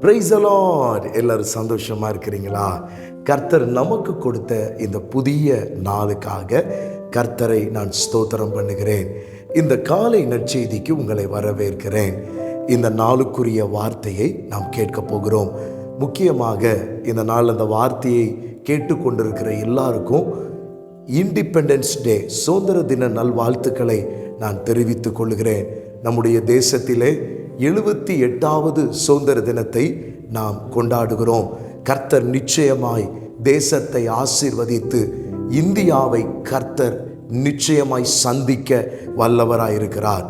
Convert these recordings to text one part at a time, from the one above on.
Price allot எல்லாரும் சந்தோஷமாக இருக்கிறீங்களா? கர்த்தர் நமக்கு கொடுத்த இந்த புதிய நாளுக்காக கர்த்தரை நான் ஸ்தோத்திரம் பண்ணுகிறேன். இந்த காலை நற்செய்திக்கு உங்களை வரவேற்கிறேன். இந்த நாளுக்குரிய வார்த்தையை நாம் கேட்க போகிறோம். முக்கியமாக இந்த நாள் அந்த வார்த்தையை கேட்டுக்கொண்டிருக்கிற எல்லாருக்கும் இண்டிபெண்டன்ஸ் டே சுதந்திர தின நல்வாழ்த்துக்களை நான் தெரிவித்துக் கொள்கிறேன். நம்முடைய தேசத்திலே எழுபத்தி எட்டாவது சுதந்திர தினத்தை நாம் கொண்டாடுகிறோம். கர்த்தர் நிச்சயமாய் தேசத்தை ஆசிர்வதித்து இந்தியாவை கர்த்தர் நிச்சயமாய் சந்திக்க வல்லவராயிருக்கிறார்.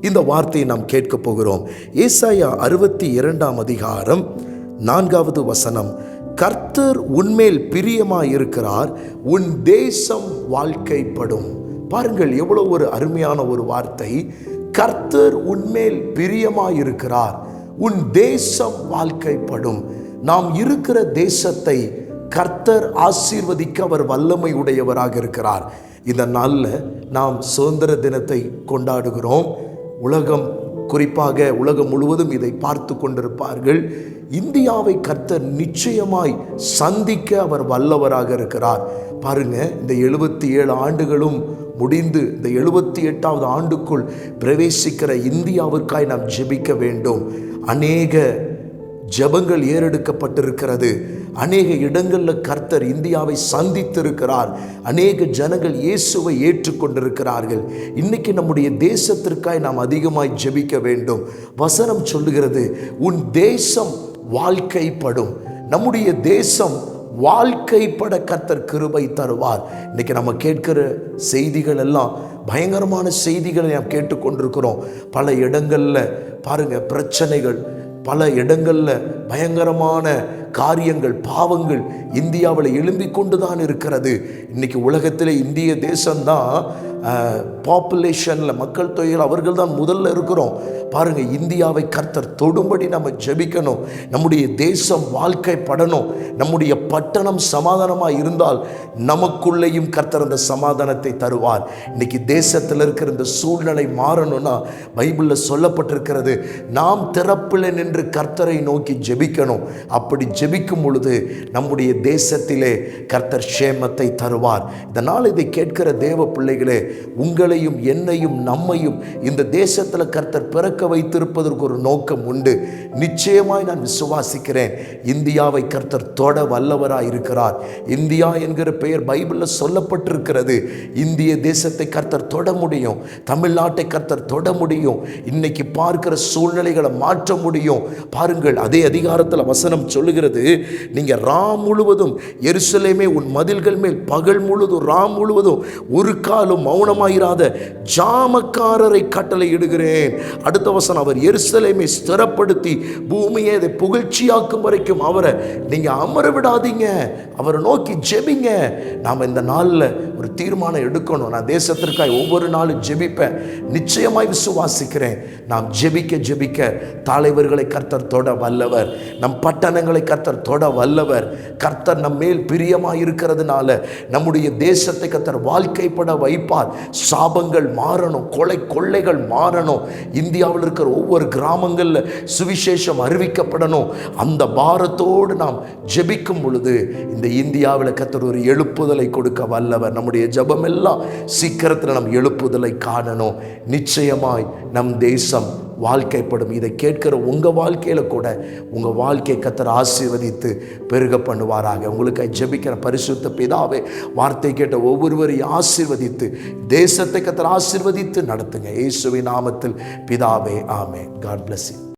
இந்த வார்த்தையை நாம் கேட்கப் போகிறோம். ஏசாயா அறுபத்தி இரண்டாம் அதிகாரம் நான்காவது வசனம் கர்த்தர் உன்மேல் பிரியமாய் இருக்கிறார் உன் தேசம் வாழ்க்கைப்படும். பாருங்கள் எவ்வளோ ஒரு அருமையான ஒரு வார்த்தை. கர்த்தர் உன்மேல் பிரியமாயிருக்கிறார். உன் தேசம் வாழ்க்கைப்படும். நாம் இருக்கிற தேசத்தை கர்த்தர் ஆசீர்வதிக்க அவர் வல்லமை உடையவராக இருக்கிறார். இந்த நாளில் நாம் சுதந்திர தினத்தை கொண்டாடுகிறோம். உலகம் குறிப்பாக உலகம் முழுவதும் இதை பார்த்து கொண்டிருப்பார்கள். இந்தியாவை கர்த்தர் நிச்சயமாய் சந்திக்க அவர் வல்லவராக இருக்கிறார். பாருங்க இந்த எழுபத்தி ஏழு ஆண்டுகளும் முடிந்து இந்த எழுபத்தி எட்டாவது ஆண்டுக்குள் பிரவேசிக்கிற இந்தியாவிற்காய் நாம் ஜெபிக்க வேண்டும். அநேக ஜெபங்கள் ஏறெடுக்கப்பட்டிருக்கிறது. அநேக இடங்களில் கர்த்தர் இந்தியாவை சந்தித்திருக்கிறார். அநேக ஜனங்கள் இயேசுவை ஏற்றுக்கொண்டிருக்கிறார்கள். இன்னைக்கு நம்முடைய தேசத்திற்காய் நாம் அதிகமாய் ஜெபிக்க வேண்டும். வசனம் சொல்லுகிறது உன் தேசம் வாழ்க்கைப்படும். நம்முடைய தேசம் வாழ்க்கைப்பட கர்த்தர் கிருபை தருவார். இன்னைக்கு நம்ம கேட்கிற செய்திகள் எல்லாம் பயங்கரமான செய்திகளை நாம் கேட்டுக்கொண்டிருக்கிறோம். பல இடங்களில் பாருங்க பிரச்சனைகள் பல இடங்களில் பயங்கரமான காரியங்கள் பாவங்கள் இந்தியாவில் எழும்பிக் கொண்டு தான் இருக்கிறது. இன்றைக்கி உலகத்தில் இந்திய தேசம்தான் பாப்புலேஷனில் மக்கள் தொகையில் அவர்கள் தான் முதல்ல இருக்கிறோம். பாருங்கள் இந்தியாவை கர்த்தர் தொடும்படி நம்ம ஜெபிக்கணும். நம்முடைய தேசம் வாழ்க்கைப்படணும். நம்முடைய பட்டணம் சமாதானமாக இருந்தால் நமக்குள்ளேயும் கர்த்தர் அந்த சமாதானத்தை தருவார். இன்னைக்கு தேசத்தில் இருக்கிற இந்த சூழ்நிலை மாறணும்னா பைபிளில் சொல்லப்பட்டிருக்கிறது நாம் திறப்பில் நின்று கர்த்தரை நோக்கி ஜெபிக்கணும். அப்படி ஜெபிக்கும் பொழுது நம்முடைய தேசத்திலே கர்த்தர் சேமத்தை தருவார். இதனால் இதை கேட்கிற தேவ பிள்ளைகளே உங்களையும் என்னையும் நம்மையும் இந்த தேசத்தில் கர்த்தர் பிறக்க வைத்திருப்பதற்கு ஒரு நோக்கம் உண்டு. நிச்சயமாய் நான் விசுவாசிக்கிறேன். இந்தியாவை கர்த்தர் தொட வல்லவராக இருக்கிறார். இந்தியா என்கிற பெயர் பைபிளில் சொல்லப்பட்டிருக்கிறது. இந்திய தேசத்தை கர்த்தர் தொட முடியும். தமிழ்நாட்டை கர்த்தர் தொட முடியும். இன்னைக்கு பார்க்கிற சூழ்நிலைகளை மாற்ற முடியும். பாருங்கள் அதே அதிகாரத்தில் வசனம் சொல்லுகிறது. நீங்கள் ராம் முழுவதும் எருசலேமே உன் மதில்கள் மேல் பகல் முழுவதும் ராம் முழுவதும் ஒரு காலம் மௌனமாயிராத ஜாமக்காரரை கட்டளை இடுகிறேன் அடுத்த வசனம் அவர் எருசலேமை ஸ்திரப்படுத்தி பூமியை அதை புகழ்ச்சியாக்கும் வரைக்கும் அவரை நீங்கள் அமர விடாதீங்க. அவரை நோக்கி ஜெபிங்க. நாம் இந்த நாளில் ஒரு தீர்மானம் எடுக்கணும். நான் தேசத்திற்காய் ஒவ்வொரு நாளும் ஜெபிப்பேன். நிச்சயமாய் விசுவாசிக்கிறேன். நாம் ஜெபிக்க ஜெபிக்க தலைவர்களை கர்த்தர் தொட வல்லவர். நம் பட்டணங்களை கர்த்தர் தொட வல்லவர். கர்த்தர் நம் மேல் பிரியமாக இருக்கிறதுனால நம்முடைய தேசத்தை கர்த்தர் வாழ்க்கைப்பட வைப்பார். சாபங்கள் மாறணும். கொலை கொள்ளைகள் மாறணும். இந்தியாவில் இருக்கிற ஒவ்வொரு கிராமங்களில் சுவிசேஷம் அறிவிக்கப்படணும். அந்த பாரத்தோடு நாம் ஜெபிக்கும் பொழுது இந்த இந்தியாவில் கத்தர் ஒரு எழுப்புதலை கொடுக்க வல்லவர். நம்முடைய ஜெபம் எல்லாம் சீக்கிரத்தில் நம் எழுப்புதலை காணணும். நிச்சயமாய் நம் தேசம் வாழ்க்கைப்படும். இதை கேட்கிற உங்கள் வாழ்க்கையில் கூட உங்கள் வாழ்க்கையை கத்தர் ஆசீர்வதித்து பெருக பண்ணுவாராக. உங்களுக்கு ஜெபிக்கிற பரிசுத்த பிதாவே வார்த்தை கேட்ட ஒவ்வொருவரையும் ஆசீர்வதித்து தேசத்தை கத்தர் ஆசீர்வதித்து நடத்துங்க. இயேசுவின் நாமத்தில் பிதாவே ஆமே காட் பிளஸ்